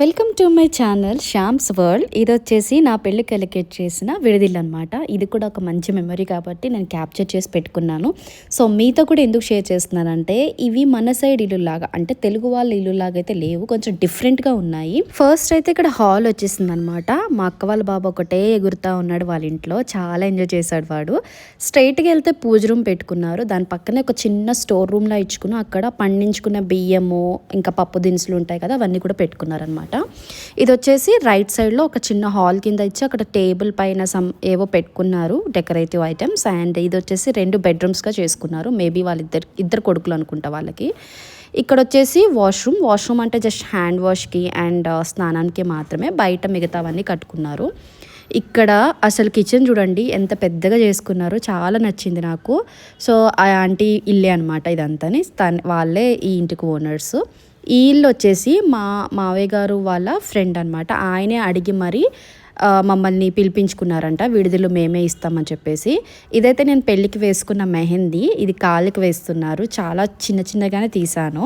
Welcome to my channel Shyam's world. ఇది వచ్చేసి నా పెళ్ళి ఎలికేట్ చేసిన విడిదిల్ అనమాట ఇది కూడా ఒక మంచి మెమరీ కాబట్టి నేను క్యాప్చర్ చేసి పెట్టుకున్నాను. సో మీతో కూడా ఎందుకు షేర్ చేస్తున్నానంటే ఇవి మన సైడ్ ఇల్లు లాగా అంటే తెలుగు వాళ్ళ ఇల్లు లాగా అయితే లేవు కొంచెం డిఫరెంట్గా ఉన్నాయి. ఫస్ట్ అయితే ఇక్కడ హాల్ వచ్చేసింది అనమాట మా అక్క వాళ్ళ బాబు ఒకటే ఎగురుతా ఉన్నాడు వాళ్ళ ఇంట్లో. చాలా ఎంజాయ్ చేశాడు వాడు. స్ట్రైట్గా వెళ్తే పూజ రూమ్ పెట్టుకున్నారు. దాని పక్కనే ఒక చిన్న స్టోర్ రూమ్లా ఇచ్చుకుని అక్కడ పండించుకున్న బియ్యము ఇంకా పప్పు దినుసులు ఉంటాయి కదా అవన్నీ కూడా పెట్టుకున్నారు అనమాట ఇది వచ్చేసి రైట్ సైడ్లో ఒక చిన్న హాల్ కింద ఇచ్చి అక్కడ టేబుల్ పైన సమ్ ఏవో పెట్టుకున్నారు డెకరేటివ్ ఐటమ్స్. అండ్ ఇది వచ్చేసి రెండు బెడ్రూమ్స్గా చేసుకున్నారు. మేబీ వాళ్ళిద్దరు ఇద్దరు కొడుకులు అనుకుంటా వాళ్ళకి. ఇక్కడ వచ్చేసి వాష్రూమ్. వాష్రూమ్ అంటే జస్ట్ హ్యాండ్ వాష్కి అండ్ స్నానానికి మాత్రమే. బయట మిగతావన్నీ కట్టుకున్నారు. ఇక్కడ అసలు కిచెన్ చూడండి ఎంత పెద్దగా చేసుకున్నారో చాలా నచ్చింది నాకు. సో ఆ ఆంటీ ఇల్లే అనమాట ఇదంతాని. తన వాళ్ళే ఈ ఇంటికి ఓనర్స్. ఈ ఇల్లు వచ్చేసి మా మావయ్య గారు వాళ్ళ ఫ్రెండ్ అనమాట ఆయనే అడిగి మరి మమ్మల్ని పిలిపించుకున్నారంట. విడుదల మేమే ఇస్తామని చెప్పేసి. ఇదైతే నేను పెళ్ళికి వేసుకున్న మెహందీ. ఇది కాళ్ళకి వేస్తున్నారు. చాలా చిన్న చిన్నగానే తీసాను